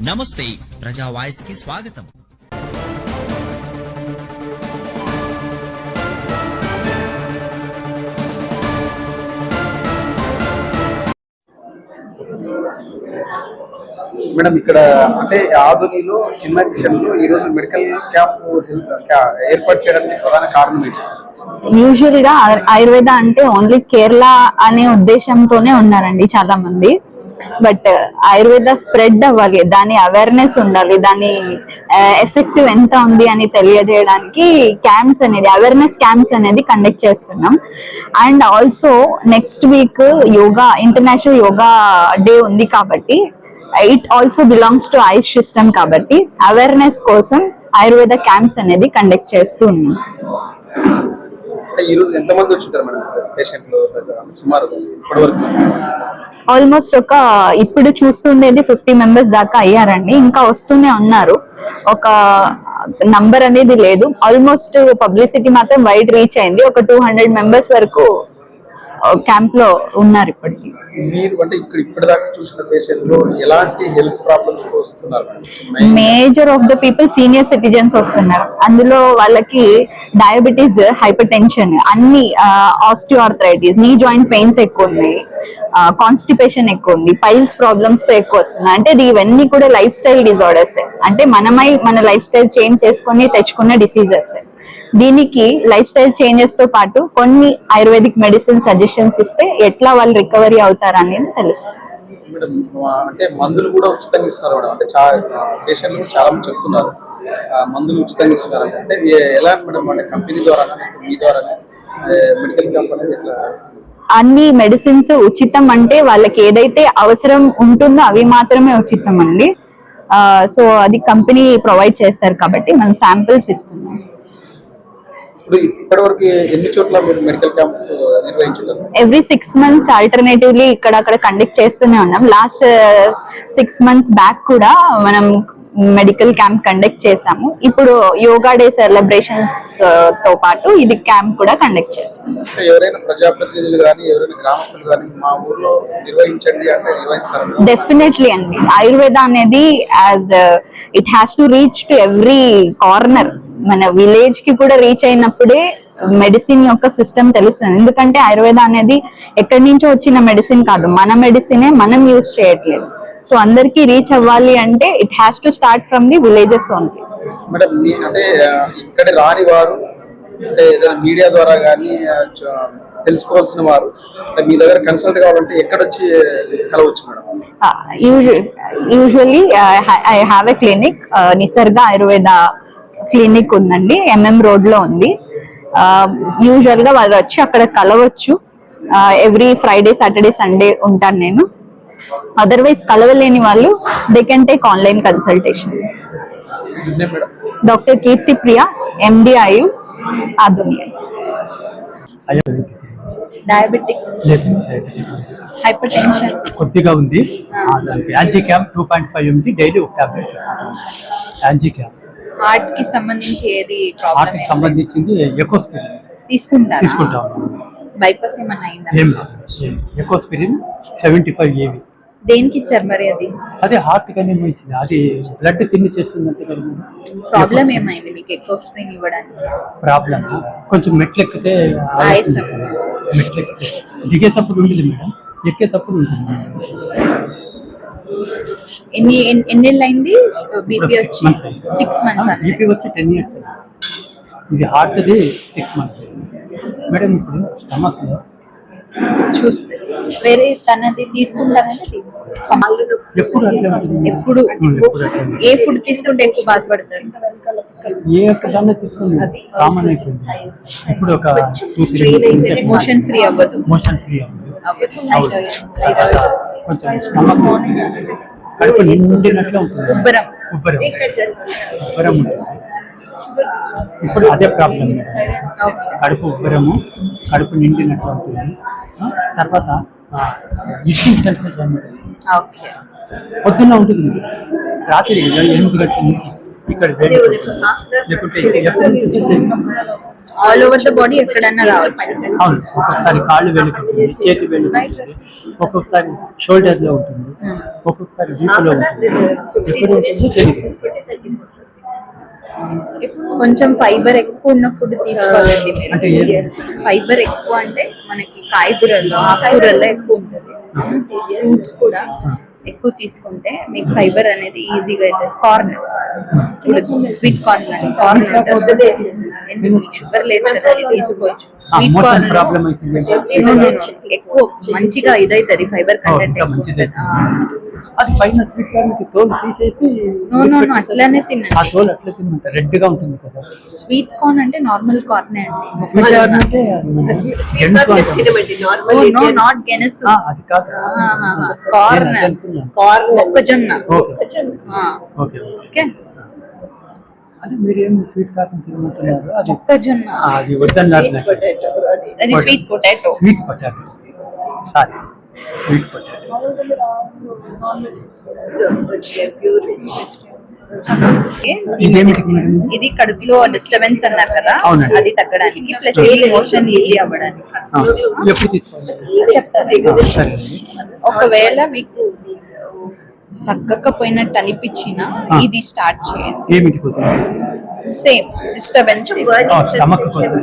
నమస్తే ప్రజా వాయిస్కి స్వాగతం. మేడం ఇక్కడ అంటే ఆధునిలో చిన్న విషయంలో ఈ రోజు మెడికల్ క్యాంప్ ఏర్పాటు చేయడానికి ప్రధాన కారణం ఏంటి? యూజువల్గా ఆయుర్- ఆయుర్వేద అంటే ఓన్లీ కేరళ అనే ఉద్దేశంతోనే ఉన్నారండి చాలా మంది బట్ ఆయుర్వేద స్ప్రెడ్ అవ్వాలి దాని అవేర్నెస్ ఉండాలి దాని ఎఫెక్టివ్ ఎంత ఉంది అని తెలియజేయడానికి క్యాంప్స్ అనేది అవేర్నెస్ క్యాంప్స్ అనేది కండక్ట్ చేస్తున్నాం. And also next week yoga international yoga day ఉంది కాబట్టి it also belongs to AYUSH system కాబట్టి అవేర్నెస్ కోసం ఆయుర్వేద క్యాంప్స్ అనేది కండక్ట్ చేస్తూ ఉన్నాం అంటే ఈ రోజు ఎంతమంది వచ్చింటారు మేడం? పేషెంట్లు సుమారు ఇప్పటివరకు. ఆల్మోస్ట్ ఒక ఇప్పుడు చూస్తుండేది ఫిఫ్టీ మెంబర్స్ దాకా అయ్యారండి. ఇంకా వస్తూనే ఉన్నారు. ఒక నంబర్ అనేది లేదు. ఆల్మోస్ట్ పబ్లిసిటీ మాత్రం వైడ్ రీచ్ అయింది. ఒక టూ హండ్రెడ్ మెంబర్స్ వరకు క్యాంప్లో ఉన్నారు ఇప్పటికి. మీరు అంటే ఇక్కడ ఇప్పటిదాకా చూసిన పేషెంట్లు ఎలాంటి హెల్త్ ప్రాబ్లమ్స్ వస్తున్నారు? Major of the people senior citizens వస్తున్నారు. అందులో వాళ్ళకి డయాబెటీస్ హైపర్ టెన్షన్ అన్ని ఆస్టియోఆర్థరైటిస్ నీ జాయింట్ పెయిన్స్ ఎక్కువ ఉన్నాయి కాన్స్టిపేషన్ ఎక్కువ ఉంది. పైల్స్ ప్రాబ్లమ్స్తో ఎక్కువ వస్తున్నాయి అంటే ఇవన్నీ కూడా లైఫ్ స్టైల్ డిజార్డర్స్ అంటే మనమై మన లైఫ్ స్టైల్ చేంజ్ చేసుకొని తెచ్చుకున్న డిసీజెస్ దీనికి లైఫ్ స్టైల్ చేంజెస్తో పాటు కొన్ని ఆయుర్వేదిక్ మెడిసిన్ సజెషన్స్ ఇస్తే ఎట్లా వాళ్ళు రికవరీ అవుతారు అనేది తెలుస్తుంది అంటే మందులు కూడా ఉచితంగా ఇస్తున్నారు మేడం. అంటే పేషెంట్లు చాలా మంది చెప్తున్నారు. మందులు ఉచితంగా ఇస్తున్నారు. అంటే ఎలా మేడం అంటే కంపెనీ ద్వారా మీ ద్వారా మెడికల్ ఎట్లా? అన్ని మెడిసిన్స్ ఉచితం అంటే వాళ్ళకి ఏదైతే అవసరం ఉంటుందో అవి మాత్రమే ఉచితం అండి. సో అది కంపెనీ ప్రొవైడ్ చేస్తారు కాబట్టి మనం శాంపిల్స్ ఇస్తున్నాం. ఇప్పుడు ఇప్పటి వరకు ఎన్ని చోట్ల మీరు మెడికల్ క్యాంప్స్ నిర్వహించారు? ఎవ్రీ సిక్స్ మంత్స్ ఆల్టర్నేటివ్లీ ఇక్కడ అక్కడ కండక్ట్ చేస్తూనే ఉన్నాం. లాస్ట్ సిక్స్ మంత్స్ బ్యాక్ కూడా మనం మెడికల్ క్యాంప్ కండక్ట్ చేసాము ఇప్పుడు యోగా డే సెలబ్రేషన్స్తో పాటు ఇది క్యాంప్ కూడా కండక్ట్ చేస్తున్నాం. అంటే ఎవరైనా ప్రజాప్రతినిధులు కానీ ఎవరైనా గ్రామస్తులు కానీ మా ఊర్లో నిర్వహించండి అంటే నిర్వహిస్తారు? డెఫినెట్లీ అండి. ఆయుర్వేద అనేది as it has to reach to every corner మన విలేజ్కి కూడా రీచ్ అయినప్పుడే మెడిసిన్ యొక్క సిస్టమ్ తెలుస్తుంది. ఎందుకంటే ఆయుర్వేద అనేది ఎక్కడి నుంచో వచ్చిన మెడిసిన్ కాదు. మన మెడిసినే మనం యూజ్ చేయట్లేదు. సో అందరికీ రీచ్ అవ్వాలి అంటే it has to start from the villages only madam అంటే ఇక్కడ రాని వారు అంటే మీడియా ద్వారా కానీ తెలుసుకోవాల్సిన వారు మీ దగ్గర కన్సల్ట్ కావాలంటే ఎక్కడ వచ్చి కలవచ్చు madam usually I have a clinic Nisarga Ayurveda clinic ఉందండి ఎంఎం రోడ్లో ఉంది. యూజువల్గా వాళ్ళు వచ్చి అక్కడ కలవచ్చు. ఎవ్రీ ఫ్రైడే సాటర్డే సండే ఉంటాను నేను. అదర్వైజ్ కలవలేని వాళ్ళు they can take online consultation doctor Keerthi Priya ఆధునియ diabetic లేదు. హైపర్ టెన్షన్ కొద్దిగా ఉంది. Angie camp two point five ఉంది. డైలీ ఒక టాబ్లెట్ తీసుకుంటాం యాంజీ క్యాంప్ హార్ట్కి సంబంధించి ఏది హార్ట్కి సంబంధించింది ఎకోస్పిరిన్ తీసుకుంటారా? తీసుకుంటాం. బైపాస్ ఏమన్నా అయిందా? ఏం లేదు. ఎకోస్పిరిన్ సెవెంటీ ఫైవ్ ఏవి దేనికి ఇచ్చారు మరి అది? అదే హార్ట్ కానీ ఇచ్చింది. అది బ్లడ్ తిని చేస్తుందంటే కదా ప్రాబ్లం ఏమైంది? మీకు ఎక్కువ స్ప్రింగ్ ఇవ్వడానికి? ప్రాబ్లమ్ కొంచెం మెట్లు ఎక్కితే. మెట్లు ఎక్కితే. దిగేటప్పుడు ఉండేది మేడం. ఎక్కేటప్పుడు ఉంటుంది ఎన్ని ఎన్ని- ఎన్నేళ్ళు అయింది. బీపీ వచ్చి సిక్స్ మంత్స్ బీపీ వచ్చి టెన్ ఇయర్స్ ఇది హార్ట్ది సిక్స్ మంత్స్ మేడం ఇప్పుడు స్టమక్లో చూస్తే. వేరే తనది తీసుకుంటానంటే తీసుకుంటాం ఎప్పుడు ఎప్పుడు. ఏ ఫుడ్ తీసుకుంటే ఎక్కువ బాధపడతారు? ఏ ఒక్కదాన్ని తీసుకుని కామన్ అయిపోయింది. ఇప్పుడు ఒక టూ త్రీ మోషన్ ఫ్రీ అవ్వదు. మోషన్ ఫ్రీ అవ్వదు. అవ్వదు. కొంచెం స్టమక్ కడుపు నిండినట్లు ఉంటుంది ఉబ్బరం. ఉబ్బరం. ఉబ్బరం ఉంటుంది ఇప్పుడు అదే ప్రాబ్లం. కడుపు ఉబ్బరము కడుపు నిండినట్లు ఉంటుంది ఆ, తర్వాత ఇష్యూ సెన్సేషన్ మేడం ఓకే. పొద్దున్న ఉంటుంది. రాత్రి ఎనిమిది గంటల నుంచి ఇక్కడ ఆల్ ఓవర్ ద బాడీ ఎక్కడన్నా రావచ్చు. అవును ఒక్కొక్కసారి కాళ్ళు వెళ్ళుకుంటుంది చేతి వెళ్ళుకుంటుంది ఒక్కొక్కసారి షోల్డర్లో ఉంటుంది ఒక్కొక్కసారి వీపులో ఉంటుంది. ఎక్కడ ఉంటుందో తెలియదు కొంచెం ఫైబర్ ఎక్కువ ఉన్న ఫుడ్ తీసుకోవాలండి మీరు? ఫైబర్ ఎక్కువ అంటే మనకి కాయగూరల్లో ఆకుకూరల్లో ఎక్కువ ఉంటుంది. ఫ్రూట్స్ కూడా. ఎక్కువ తీసుకుంటే మీకు ఫైబర్ అనేది ఈజీగా అవుతుంది. Corn. Sweet corn corn sugar లేదు కదా తీసుకోవచ్చు. మోషన్ ప్రాబ్లం ఎక్కువ మంచిగా ఇదైతుంది ఫైబర్ కంటెంట్ అది పైన స్వీట్ కార్న్కి తోలు తీసేసి నో నో నో అట్లానే తినండి. ఆ తోలు అట్లా తినమంట రెడ్గా ఉంటుంది కదా. స్వీట్ కార్న్ అంటే నార్మల్ కార్న్ అండి. స్వీట్ కార్న్ అంటే. నో నాట్ గెనస్ అది కాదు. మొక్కజొన్న. ఓకే ఆ, ఓకే ఓకే ఓకే అదే మీరు స్వీట్ కార్న్ తినమంటున్నారు. అది మొక్కజొన్న. అది వద్దన్నారు నాకు. అది sweet potato sweet potato sorry sweet potato ఇదేమిటి మేడం? ఇది కడుపులో డిస్టర్బెన్స్ అన్నారు కదా అవునండి. అది తగ్గడానికి ప్లస్ మోషన్ ఈజీ అవ్వడానికి. ఎప్పుడు చెప్తాను. సరే. ఒకవేళ మీకు తగ్గకపోయినట్టు అనిపించినా. ఇది స్టార్ట్ చేయండి. ఏమిటి కోసం? సేమ్ డిస్టర్బెన్స్ స్టమక్ కోసం.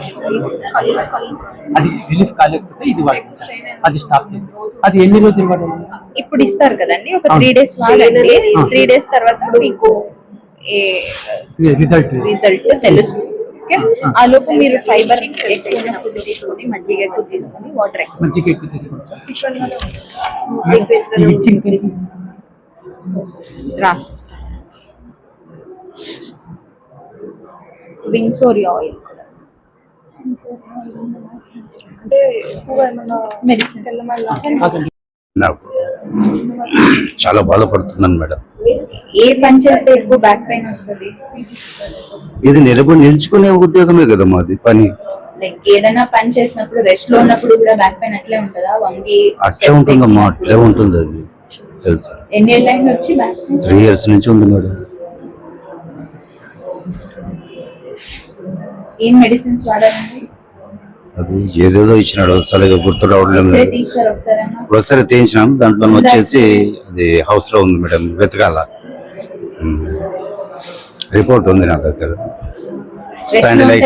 అది రిలీఫ్ కాలేకపోతే ఇది వాడాలి అది స్టాప్ చేసి అది ఎన్ని రోజులు వాడాలి ఇప్పుడు ఇస్తారు కదండి ఒక. త్రీ డేస్ వాడండి. త్రీ డేస్ తర్వాత మీకు ఏ రిజల్ట్ రిజల్ట్ తెలుస్తుంది. ఓకే? ఆ లోపు మీరు ఫైబర్ ఎక్కువ ఫుడ్ తీసుకొని మజ్జిగ ఎక్కువ తీసుకొని వాటర్ ఎక్కువ మంచిగా ఎక్కువ తీసుకోండి సార్ ఈ ఇచ్చింగ్ ఫీలింగ్ రాసిస్తాను వింగ్సోరి ఆయిల్ నాకు చాలా బాధపడుతున్నాను మేడం. ఏ పని చేస్తే ఎక్కువ బ్యాక్ పెయిన్ వస్తుంది? ఇది నిలబడి నిల్చుకునే ఉద్యోగమే కదా మాది పని. లైక్ ఏదైనా పని చేసినప్పుడు రెస్ట్లో ఉన్నప్పుడు కూడా బ్యాక్ పెయిన్ అట్లే ఉంటుందా? వంగి అట్లే ఉంటుందమ్మా? అట్లే ఉంటుంది అది తెలుసా. త్రీ ఇయర్స్ నుంచి? ఉంది మేడం. ఏం మెడిసిన్స్ వాడాలండి అది ఏదేదో ఇచ్చినాడు. సరిగా గుర్తు రావడం లేదు. ఒకసారి తీయించినాం. దాంట్లో వచ్చేసి అది హౌస్లో ఉంది మేడం. వెతకాల. రిపోర్ట్ ఉంది నా దగ్గర. స్పాండిలైట్?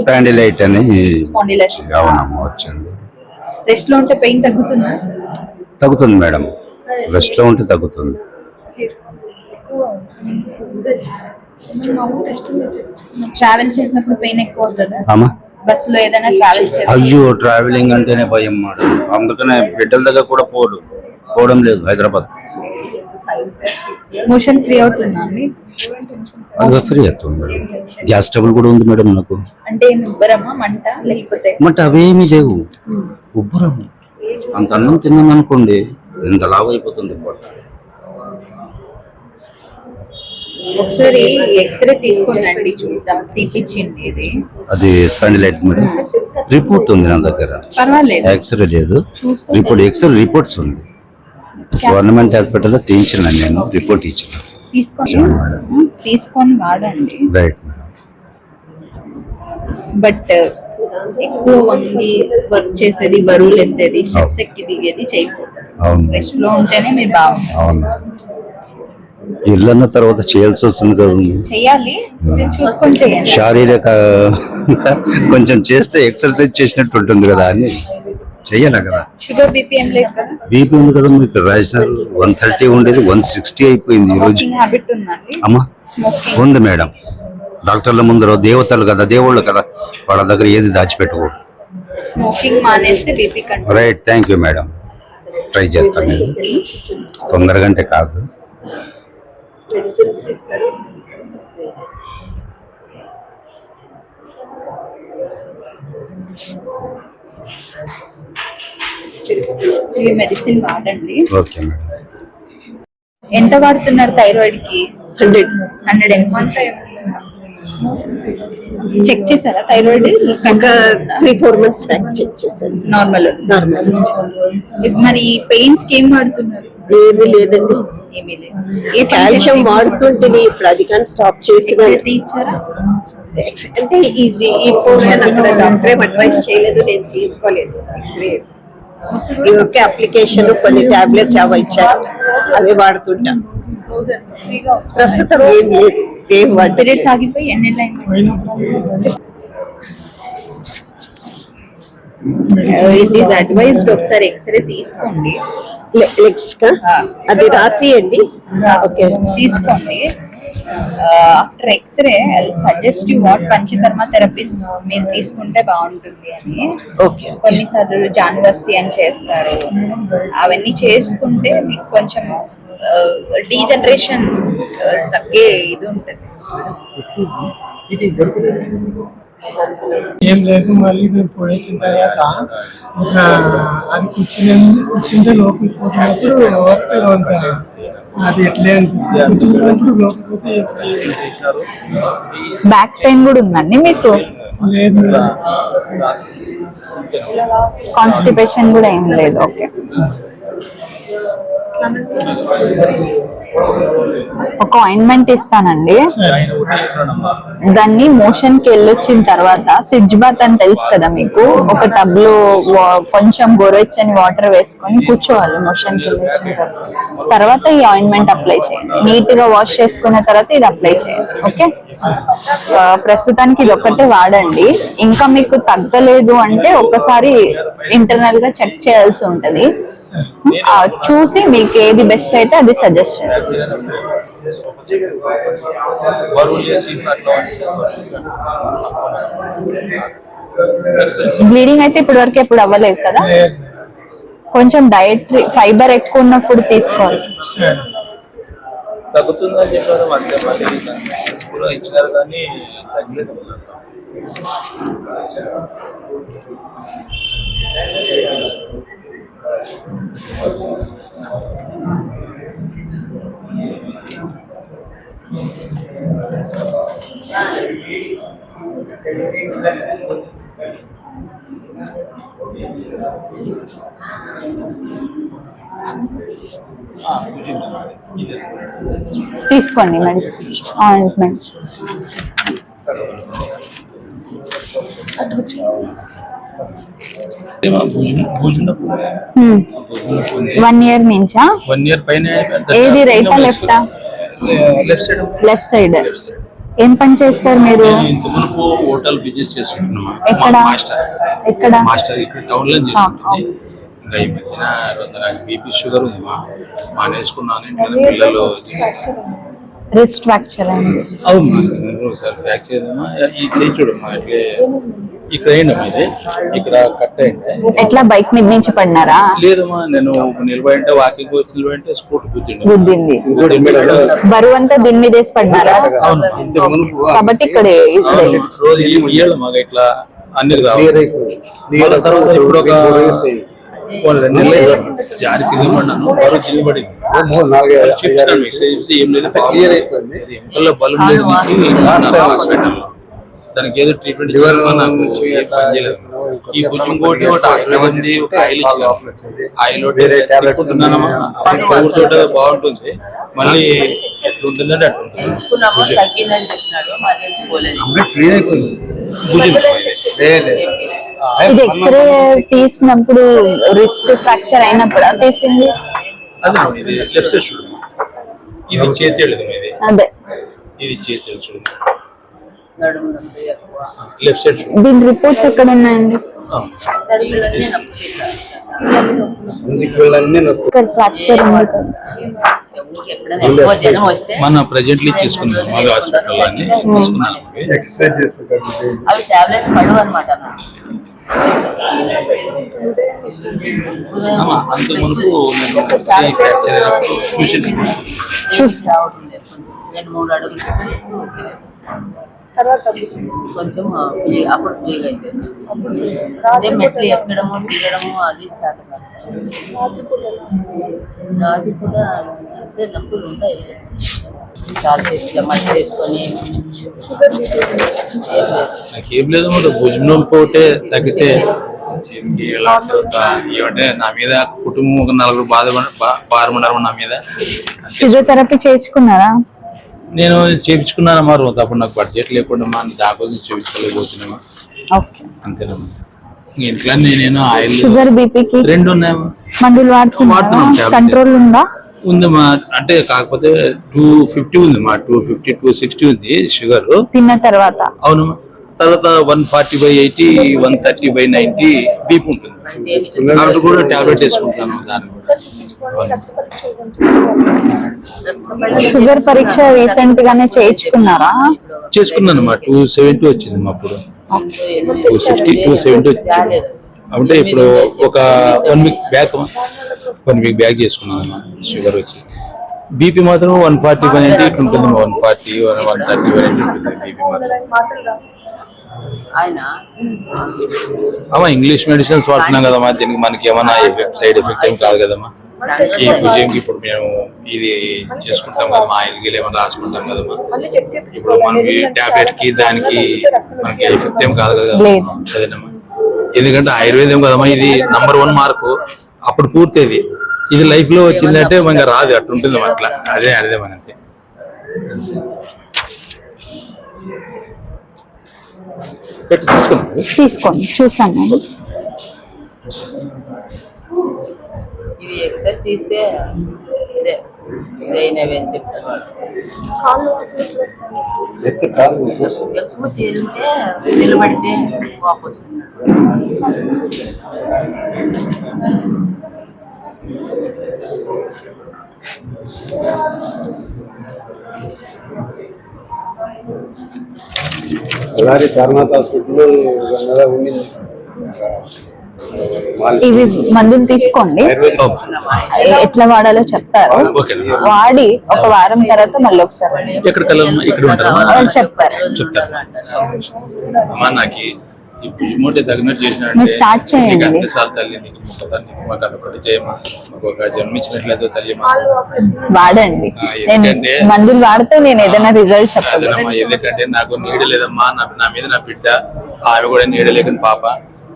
స్పాండిలైట్ అని. అవునమ్మా వచ్చింది. రెస్ట్లో ఉంటే పెయిన్ తగ్గుతుందా? తగ్గుతుంది మేడం. రెస్ట్లో ఉంటే తగ్గుతుంది. ట్రావెల్ చేసినప్పుడు పెయిన్ ఎక్కువ అవుతుందా? అమ్మా? బస్లో ఏదైనా ట్రావెల్ చేస్తే అయ్యో ట్రావెలింగ్ అంటేనే భయం మేడం. అందుకనే బిడ్డల దగ్గర కూడా పోడు పోవడం లేదు హైదరాబాద్. మోషన్ ఫ్రీ అవుతుందా అండి? అది ఫ్రీ అవుతుంది మేడం. గ్యాస్ ట్రబుల్ కూడా ఉంది మేడం నాకు. అంటే ఏమి ఉబ్బరమా మంట లేకపోతే? బట్ అవేమీ లేవు. ఉబ్బరం అంత అన్నం తిన్నాం అనుకోండి ఎంత లావు అయిపోతుంది పొట్ట ఒకసారి ఎక్స్రే తీసుకుని చూద్దాం. తీపిచ్చింది ఇది అది స్పాండిలైట్ మేడం రిపోర్ట్ ఉంది నా దగ్గర. పర్వాలేదు. ఎక్స్రే లేదు. ఇప్పుడు ఎక్స్రే రిపోర్ట్స్ ఉంది. గవర్నమెంట్ హాస్పిటల్లో తీయించినాను నేను రిపోర్ట్ ఇచ్చిన. తీసుకొని తీసుకొని వాడండి. రైట్ బట్ ఎక్కువ వర్క్ చేసేది బరువులు ఎత్తేది స్టెప్స్ ఎక్కి దిగేది చేయకూడదు అవును. రెస్ట్లో ఉంటేనే మీరు బాగుంటారు. అవును. తర్వాత చేయాల్సి వస్తుంది కదా చెయ్యాలి చూసుకొని చేయండి. శారీరక కొంచెం చేస్తే ఎక్సర్సైజ్ చేసినట్టు ఉంటుంది కదా అని చెయ్యాలి కదా. షుగర్ బీపీ ఏం లేదు కదా? బీపీ ఉంది కదా మీకు రాసినారు వన్ థర్టీ ఉండేది వన్ సిక్స్టీ అయిపోయింది ఈ రోజు. అమ్మా ఉంది మేడం. డాక్టర్ల ముందర దేవతలు కదా దేవుళ్ళు కదా వాళ్ళ దగ్గర ఏది దాచిపెట్టుకోడు స్మోకింగ్ మానేస్తే BP control right thank you madam try చేస్తాను నేను. తొందరగా అంటే కాదు. ఈ మెడిసిన్ వాడండి. Okay madam. ఎంత వాడుతున్నారు థైరాయిడ్కి? హండ్రెడ్. హండ్రెడ్ ఎంసీ చెక్ చేశారా thyroid three four months back check చేశాను. నార్మల్ నార్మల్ మరి పెయిన్స్కి ఏం వాడుతున్నారు? ఏమీ లేదండి. ఏమీ లేదు. కాల్షియం చేస్తే వాడుతుంటేనే ఇప్పుడు అది కానీ స్టాప్ తీయించారా? అంటే ఇది ఈ పోర్షన్ అక్కడ డాక్టర్ ఏం అడ్వైస్ చేయలేదు నేను తీసుకోలేదు. ఎక్స్రే ఈ ఒకే అప్లికేషన్ కొన్ని టాబ్లెట్స్ అవి ఇచ్చారు. అవి వాడుతుంటా. ప్రస్తుతం ఏం లేదు. ఏం పీరియడ్స్ ఆగిపోయి ఎన్ని ఇట్ ఈస్ అడ్వైస్డ్ ఒకసారి ఎక్స్రే తీసుకోండి. లెగ్స్ కా? అది రాసియండి. ఓకే తీసుకోండి. After x-ray suggest you what panchakarma therapies మీరు తీసుకుంటే బాగుంటుంది అని. ఓకే కొన్నిసార్లు జాన్వస్తి అని చేస్తారు. అవన్నీ చేసుకుంటే మీకు కొంచెం డీజనరేషన్ తగ్గే ఇది ఉంటుంది. ఇది ఏం లేదు మళ్ళీ మేము పోయించిన తర్వాత ఒక అది కూర్చుని కూర్చుంటే లోపలికి పోతున్నప్పుడు ఓకే అంత అది ఎట్లే అనిపిస్తుంది. కూర్చున్నప్పుడు లోపలికి పోతే బ్యాక్ పెయిన్ కూడా ఉందండి మీకు? లేదు కాన్స్టిపేషన్ కూడా ఏం లేదు ఓకే. ఒక ఆయింట్మెంట్ ఇస్తానండి. దాన్ని మోషన్కి వెళ్ళొచ్చిన తర్వాత సిడ్జ్ బాత్ అని తెలుసు కదా మీకు? ఒక టబ్లో కొంచెం గోరువెచ్చని వాటర్ వేసుకొని కూర్చోవాలి మోషన్కి వెళ్ళొచ్చిన తర్వాత. తర్వాత ఈ ఆయింట్మెంట్ అప్లై చేయండి. నీట్గా వాష్ చేసుకున్న తర్వాత ఇది అప్లై చేయండి ఓకే? ప్రస్తుతానికి ఇది ఒక్కటే వాడండి. ఇంకా మీకు తగ్గలేదు అంటే ఒకసారి ఇంటర్నల్గా చెక్ చేయాల్సి ఉంటది. చూసి మీకు ఏది బెస్ట్ అయితే అది సజెస్ట్ చేస్తాను బ్లీడింగ్ అయితే ఇప్పటి వరకు ఎప్పుడు అవ్వలేదు కదా? కొంచెం డైటరీ ఫైబర్ ఎక్కువ ఉన్న ఫుడ్ తీసుకోవాలి. తగ్గుతుందని చెప్పారు మధ్య మళ్ళీ కూడా కానీ తగ్గలేదు. తీసుకోండి మెడిసిన్ ఆయింట్మెంట్ వన్ ఇయర్ నుంచా? వన్ ఇయర్ పైన ఏది రైటా లెఫ్టా లెఫ్ట్ సైడ్ లెఫ్ట్ సైడ్ ఏం పని చేస్తారు మీరు? నేను ఇంత మునుపు హోటల్ బిజినెస్ చేసుకుంటున్నాను ఎక్కడ? మాస్టర్. ఎక్కడ? మాస్టర్ ఇక్కడ టౌన్లో చేసుకుంటుంది. ఇంకా ఈ మధ్యన నాకు బీపీ షుగర్ ఉంది మా. మానేసుకున్నాను. ఇంట్లో పిల్లలు రిస్ట్ ఫ్రాక్చర్ అవును ఒకసారి ఫ్రాక్చర్ ఏదమ్మా ఈ చేయి చూడమ్మా ఇట్లే ఇక్కడ ఇది ఇక్కడ కట్ అయింది ఎట్లా బైక్ మీద నుంచి పడినారా? లేదమ్మా నేను నిలబడి వాకింగ్ వచ్చి నిలబడి స్కూట్ కూర్చుండే గుద్దింది. బరువు అంతా దీని మీద వేసి పడినారా కాబట్టి ఇక్కడ రోజు ఇయ్యాలి మాకు ఇట్లా అన్ని మళ్ళా తర్వాత ఇప్పుడు ఒక అయింది. కింద పడినాను బరువు చెప్పాను మెసేజ్ ఏం లేదు. క్లియర్ అయిపోయింది. ఎంకల్లో బలం లేదు. హాస్పిటల్లో. దానికి ఏదో ట్రీట్మెంట్ ఈ భుజం కోటి ఒకటి ఆయిల్ ఉంది? ఒక ఆయిల్ ఇచ్చారు. ఆయిల్ ఒకటి బాగుంటుంది. మళ్ళీ ఎట్లా ఉంటుందంటే. ఇది ఎక్స్రే తీసినప్పుడు రిస్ట్ ఫ్రాక్చర్ అయినప్పుడు తీసింది? అదే ఇది లెఫ్ట్ సైడ్ చూడు. ఇది చేతి అదే. ఇది చేతి ఎడదు లెఫ్ట్ సైడ్ దీని రిపోర్ట్స్ ఎక్కడ ఉన్నాయండి. ఇక్కడ ఫ్రాక్చర్ ఉంది మన ప్రెజెంట్లీ తీసుకున్నాం మాది హాస్పిటల్ అని తీసుకున్నాం. అవి. అవి టాబ్లెట్ పడవు అనమాట అంత మునుపు నేను చూసిన చూస్తా. రెండు మూడు అడుగులు వచ్చేది. కొంచెం అప్పుడు ఫ్రీగా అయిపోయింది. అదే మెట్లు ఎక్కడము దిగడము అది చేత నాది కూడా అంతే నొప్పులు ఉంటాయి. చాలా ఇట్లా మట్టి నాకు ఏం లేదు మరి భుజం నొప్పి ఒకటే తగ్గితే చేతికి తర్వాత ఏమంటే నా మీద కుటుంబం ఒక నలుగురు బాధ బారమన్నారు నా మీద. ఫిజియోథెరపీ చేయించుకున్నారా? నేను చేయించుకున్నాను రోజు అప్పుడు నాకు బడ్జెట్ లేకుండా మా దాకోసం చేయించుకోలేకపోతున్నాను ఓకే. అంతేనమ్మా ఇంట్లో నేను ఆయిల్ షుగర్ బీపీకి రెండు ఉన్నాయమ్మా మందులు వాడుతున్నాం. కంట్రోల్ ఉందా? ఉందమ్మా అంటే కాకపోతే టూ ఫిఫ్టీ ఉంది మా టూ ఫిఫ్టీ టూ సిక్స్టీ ఉంది షుగర్ తిన్న తర్వాత? అవునమ్మా తర్వాత one forty by eighty one thirty by ninety BP ఉంటుంది. కాబట్టి కూడా టాబ్లెట్ వేసుకుంటాను దాని కూడా. షుగర్ పరీక్ష రీసెంట్ గానే చేయించుకున్నారా? చేసుకున్నాను మా టూ సెవెంటీ వచ్చింది మా అప్పుడు టూ సిక్స్టీ టూ సెవెంటీ వచ్చింది. అంటే ఇప్పుడు ఒక one week back one week back చేసుకున్నాను అమ్మా షుగర్ వచ్చి. బీపీ మాత్రం వన్ ఫార్టీ వన్ ఎయిటీ ఉంటుంది one forty one one thirty one eighty ఉంటుంది బీపీ మాత్రం. అమ్మా ఇంగ్లీష్ మెడిసిన్స్ వాడుతున్నాం కదమ్మా దీనికి మనకి ఏమైనా ఎఫెక్ట్ సైడ్ ఎఫెక్ట్ ఏం కాదు కదమ్మా. ఈ భుజంకి ఇప్పుడు మేము ఇది చేసుకుంటాం కదమ్మా ఆయిల్ గిల్ ఏమైనా రాసుకుంటాం కదమ్మా ఇప్పుడు మనకి టాబ్లెట్కి దానికి మనకి ఎఫెక్ట్ ఏం కాదు కదా. అదేనమ్మా ఎందుకంటే ఆయుర్వేదం కదమ్మా ఇది నంబర్ వన్ మార్కు అప్పుడు పూర్తయింది ఇది లైఫ్లో వచ్చిందంటే మనకి రాదు అట్లా ఉంటుంది అట్లా. అదే అదే మన అంతే. తీసుకోండి చూసాను. ఇవి ఎక్సైజ్ తీస్తే ఇదే ఇదైనవి అని చెప్తారు ఎక్కువ తేలితే నిలబడితే వాపు వస్తుంది. అలాగే ధర్నాథ్ హాస్పిటల్ గంగాధర ఉండింది. ఇవి మందులు తీసుకోండి. ఎట్లా వాడాలో చెప్తారు. వాడి ఒక వారం తర్వాత మళ్ళీ ఒకసారి వాళ్ళు చెప్తారు? తగినట్టు మీరు స్టార్ట్ చేయండి. నీకు అంతసార్లు తల్లి నీకు ముక్కదాన్ని నీకు మాకు అదొకటి చేయమా? మాకు ఒక జన్మించినట్లయితే తల్లి వాడండి. మందులు వాడితే నేను ఏదైనా రిజల్ట్ అదేనమ్మా ఎందుకంటే నాకు నీడ లేదమ్మా నా మీద నా బిడ్డ ఆమె కూడా నీడ లేదని పాప.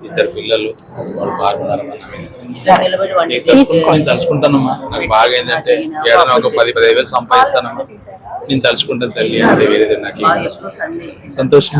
ఇద్దరు పిల్లలు నీకు తలుచుకుంటా- నేను తలుచుకుంటానమ్మా. నాకు బాగా ఏంటంటే ఏడన ఒక పది పదిహేను వేలు సంపాదిస్తానమ్మా. నేను తలుచుకుంటాను తల్లి అంతే వేరేది నాకు సంతోషం.